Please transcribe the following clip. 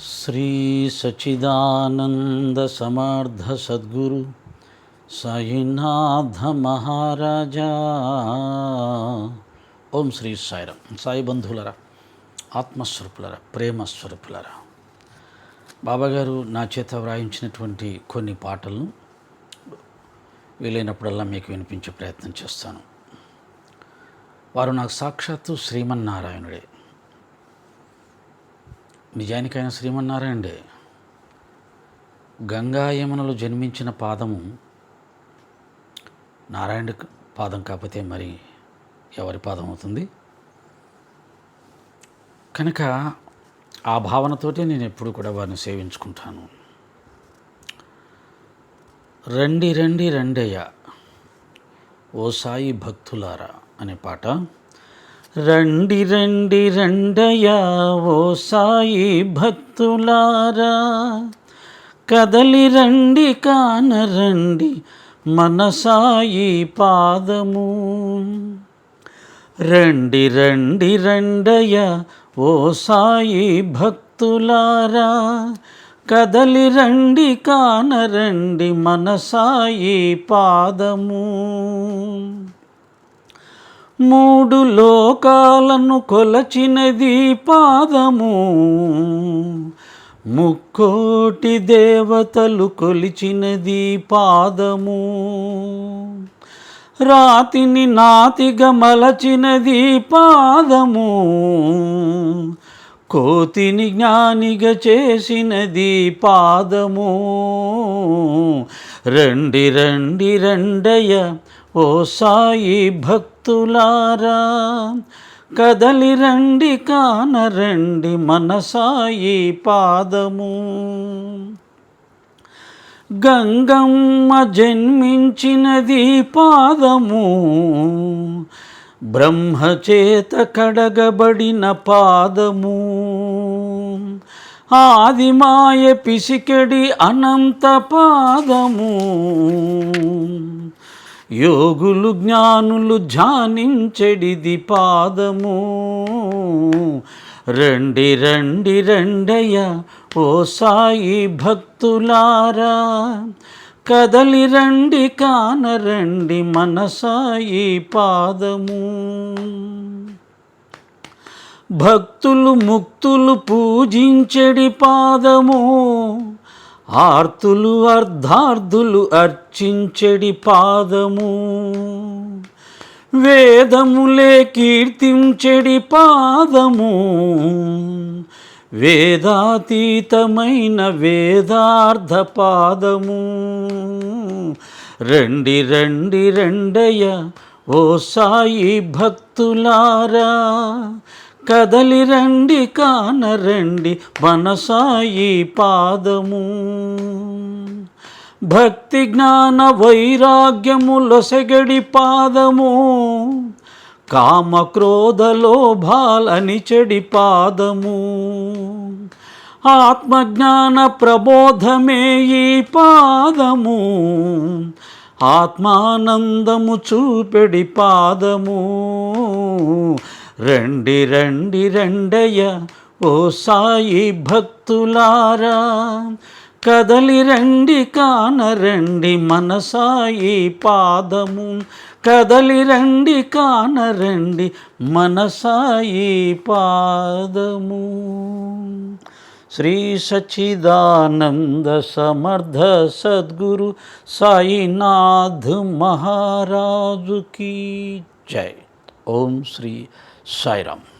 శ్రీ సచిదానంద సమర్థ సద్గురు సాయినాథ మహారాజా. ఓం శ్రీ సాయిరం సాయి బంధువులరా ఆత్మస్వరూపులరా ప్రేమస్వరూపులరా. బాబాగారు నా చేత వ్రాయించినటువంటి కొన్ని పాటలను వీలైనప్పుడల్లా మీకు వినిపించే ప్రయత్నం చేస్తాను. వారు నాకు సాక్షాత్తు శ్రీమన్నారాయణుడే. నిజానికైన శ్రీమన్నారాయణుడే. గంగా యమునలు జన్మించిన పాదము నారాయణ పాదం కాకపోతే మరి ఎవరి పాదం అవుతుంది? కనుక ఆ భావనతోటే నేను ఎప్పుడు కూడా వారిని సేవించుకుంటాను. రండి రండి రండయ్య. ఓ సాయి భక్తులారా అనే పాట. రండి రండి రండయా ఓ సాయి భక్తులారా. కదలి రండి కానరండి మన సాయి పాదము. రండి రండి రండయ్య ఓ సాయి భక్తులారా. కదలి రండి కానరండి మన సాయి పాదము. మూడు లోకాలను కొలచినది పాదము. ముక్కోటి దేవతలు కొలిచినది పాదము. రాతిని నాతిగా మలచినది పాదము. కోతిని జ్ఞానిగా చేసినది పాదము. రండి రండి రండయ్య ఓ సాయి భక్తులారా కదలి రండి కానరండి మన సాయి పాదము. గంగమ్మ జన్మించినది పాదము బ్రహ్మచేత కడగబడిన పాదము. ఆదిమాయ పిసికెడి అనంత పాదము యోగులు జ్ఞానులు ధ్యానించెడిది పాదము. రండి రండి రండయ్య ఓ సాయి భక్తులారా. కదలి రండి కానరండి మన సాయి పాదము. భక్తులు ముక్తులు పూజించెడి పాదము. ఆర్తులు అర్ధార్థులు అర్చించెడి పాదము. వేదములే కీర్తించెడి పాదము. వేదాతీతమైన వేదార్థ పాదము. రండి రండి రండయ్య ఓ సాయి భక్తులారా. కదలి రండి కాన రండి పాదము. భక్తి జ్ఞాన వైరాగ్యములొసగడి పాదము. కామక్రోధ లోభాలని చెడి పాదము. ఆత్మజ్ఞాన ప్రబోధమే ఈ పాదము. ఆత్మానందము చూపెడి పాదము. రండి రండి రండయ్య. ఓ సాయి భక్తులారా కదలి రండి కాన రండి మన సాయి పాదము. కదలి రండి కాన రండి మన సాయి పాదము. శ్రీ సచిదానంద సమర్థ సద్గురు సాయినాథ్ మహారాజుకి జై. ఓం శ్రీ Sairam.